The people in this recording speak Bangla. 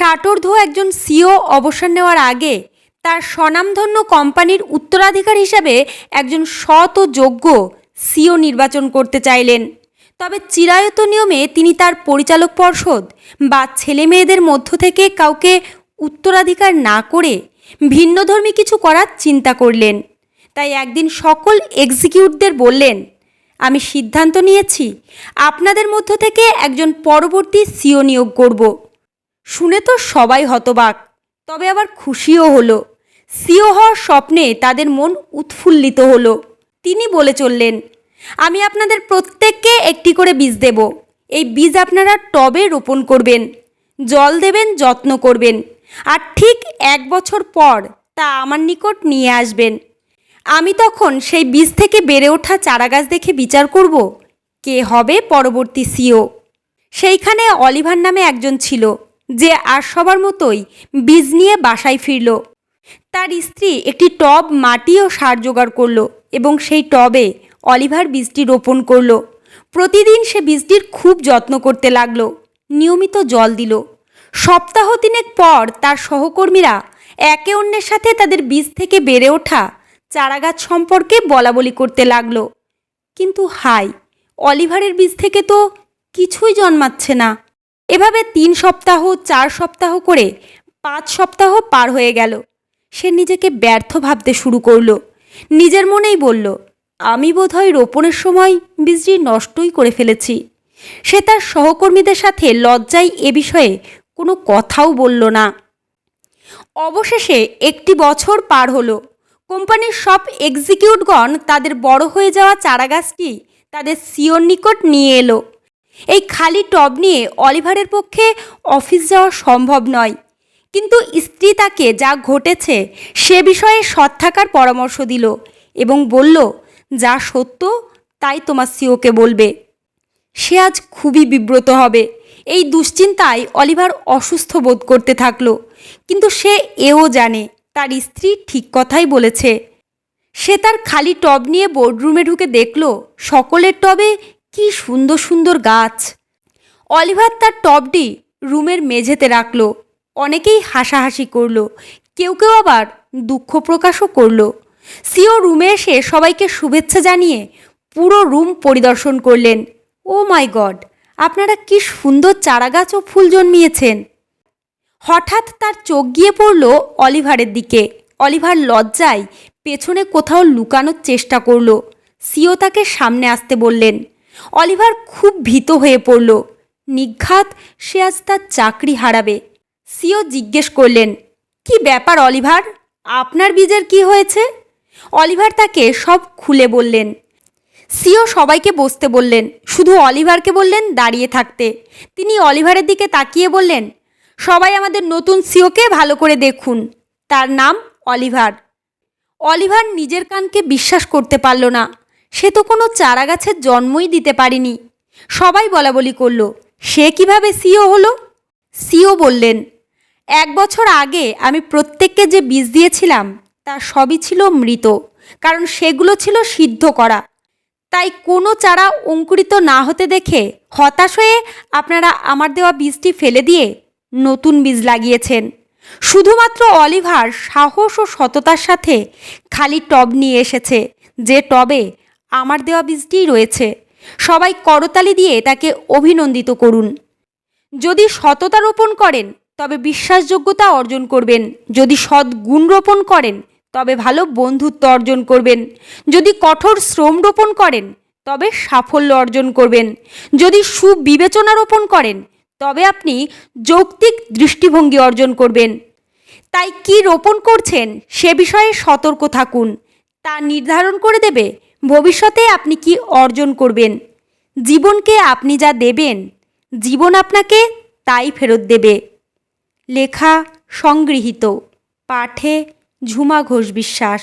ষাটোর্ধ একজন সিও অবসর নেওয়ার আগে তার স্বনামধন্য কোম্পানির উত্তরাধিকার হিসাবে একজন সৎ ও যোগ্য সিও নির্বাচন করতে চাইলেন। তবে চিরায়ত নিয়মে তিনি তার পরিচালক পর্ষদ বা ছেলে মেয়েদের মধ্য থেকে কাউকে উত্তরাধিকার না করে ভিন্নধর্মী কিছু করার চিন্তা করলেন। তাই একদিন সকল এক্সিকিউটদের বললেন, আমি সিদ্ধান্ত নিয়েছি, আপনাদের মধ্য থেকে একজন পরবর্তী সিও নিয়োগ করব। শুনে তো সবাই হতবাক। তবে আবার খুশিও হলো। সিও হওয়ার স্বপ্নে তাদের মন উৎফুল্লিত হলো। তিনি বলে চললেন, আমি আপনাদের প্রত্যেককে একটি করে বীজ দেব। এই বীজ আপনারা টবে রোপণ করবেন, জল দেবেন, যত্ন করবেন। আর ঠিক এক বছর পর তা আমার নিকট নিয়ে আসবেন। আমি তখন সেই বীজ থেকে বেড়ে ওঠা চারাগাছ দেখে বিচার করব কে হবে পরবর্তী সিও। সেইখানে অলিভার নামে একজন ছিল। যে আর সবার মতোই বীজ নিয়ে বাসায় ফিরল। তার স্ত্রী একটি টব মাটি ও সার জোগাড় করল এবং সেই টবে অলিভার বীজটি রোপণ করল। প্রতিদিন সে বীজটির খুব যত্ন করতে লাগল, নিয়মিত জল দিল। সপ্তাহ তিনেক পর তার সহকর্মীরা একে অন্যের সাথে তাদের বীজ থেকে বেড়ে ওঠা চারাগাছ সম্পর্কে বলাবলি করতে লাগল। কিন্তু হাই অলিভারের বীজ থেকে তো কিছুই জন্মাচ্ছে না। এভাবে তিন সপ্তাহ, চার সপ্তাহ করে পাঁচ সপ্তাহ পার হয়ে গেল। সে নিজেকে ব্যর্থ ভাবতে শুরু করল। নিজের মনেই বলল, আমি বোধহয় রোপণের সময় বীজটি নষ্টই করে ফেলেছি। সে তার সহকর্মীদের সাথে লজ্জায় এ বিষয়ে কোনো কথাও বলল না। অবশেষে একটি বছর পার হলো। কোম্পানির সব এক্সিকিউটগণ তাদের বড় হয়ে যাওয়া চারাগাছটি তাদের সিওর নিকট নিয়ে এলো। এই খালি টব নিয়ে অলিভারের পক্ষে অফিস যাওয়া সম্ভব নয়। কিন্তু স্ত্রী তাকে যা ঘটেছে সে বিষয়ে সৎ থাকার পরামর্শ দিল এবং বলল, যা সত্য, তাই তোমার সিওকে বলবে। সে আজ খুবই বিব্রত হবে। এই দুশ্চিন্তায় অলিভার অসুস্থ বোধ করতে থাকল, কিন্তু সে এও জানে, তার স্ত্রী ঠিক কথাই বলেছে। সে তার খালি টব নিয়ে বোর্ডরুমে ঢুকে দেখল, সকলের টবে কি সুন্দর সুন্দর গাছ। অলিভার তার টবটি রুমের মেঝেতে রাখল। অনেকেই হাসাহাসি করল। কেউ কেউ আবার দুঃখ প্রকাশও করল। সিও রুমে এসে সবাইকে শুভেচ্ছা জানিয়ে পুরো রুম পরিদর্শন করলেন। ও মাই গড, আপনারা কি সুন্দর চারাগাছ ও ফুল জন্মিয়েছেন। হঠাৎ তার চোখ গিয়ে পড়ল অলিভারের দিকে। অলিভার লজ্জায় পেছনে কোথাও লুকানোর চেষ্টা করল। সিও তাকে সামনে আসতে বললেন অলিভার খুব ভীত হয়ে পড়ল। নিঘাত সে আজ তার চাকরি হারাবে। সিও জিজ্ঞেস করলেন, কি ব্যাপার অলিভার? আপনার বীজের কি হয়েছে? অলিভার তাকে সব খুলে বললেন। সিও সবাইকে বসতে বললেন, শুধু অলিভারকে বললেন দাঁড়িয়ে থাকতে। তিনি অলিভারের দিকে তাকিয়ে বললেন, সবাই আমাদের নতুন সিওকে ভালো করে দেখুন। তার নাম অলিভার। অলিভার নিজের কানকে বিশ্বাস করতে পারল না। সে তো কোনো চারা গাছের জন্মই দিতে পারেনি। সবাই বলা বলি করল, সে কীভাবে সিও হলো? সিও বললেন, এক বছর আগে আমি প্রত্যেককে যে বীজ দিয়েছিলাম, তা সবই ছিল মৃত, কারণ সেগুলো ছিল সিদ্ধ করা। তাই কোনো চারা অঙ্কুরিত না হতে দেখে হতাশ হয়ে আপনারা আমার দেওয়া বীজটি ফেলে দিয়ে নতুন বীজ লাগিয়েছেন। শুধুমাত্র অলিভার সাহস ও সততার সাথে খালি টব নিয়ে এসেছে, যে টবে আমার দেওয়া বীজটিই রয়েছে। সবাই করতালি দিয়ে তাকে অভিনন্দিত করুন। যদি সততা রোপণ করেন, তবে বিশ্বাসযোগ্যতা অর্জন করবেন। যদি সৎ গুণ রোপণ করেন, তবে ভালো বন্ধুত্ব অর্জন করবেন। যদি কঠোর শ্রম রোপণ করেন, তবে সাফল্য অর্জন করবেন। যদি সুবিবেচনা রোপণ করেন, তবে আপনি যৌক্তিক দৃষ্টিভঙ্গি অর্জন করবেন। তাই কি রোপণ করছেন, সে বিষয়ে সতর্ক থাকুন। তা নির্ধারণ করে দেবে ভবিষ্যতে আপনি কি অর্জন করবেন? জীবনকে আপনি যা দেবেন, জীবন আপনাকে তাই ফেরত দেবে। লেখা সংগৃহীত, পাঠে ঝুমা ঘোষ বিশ্বাস।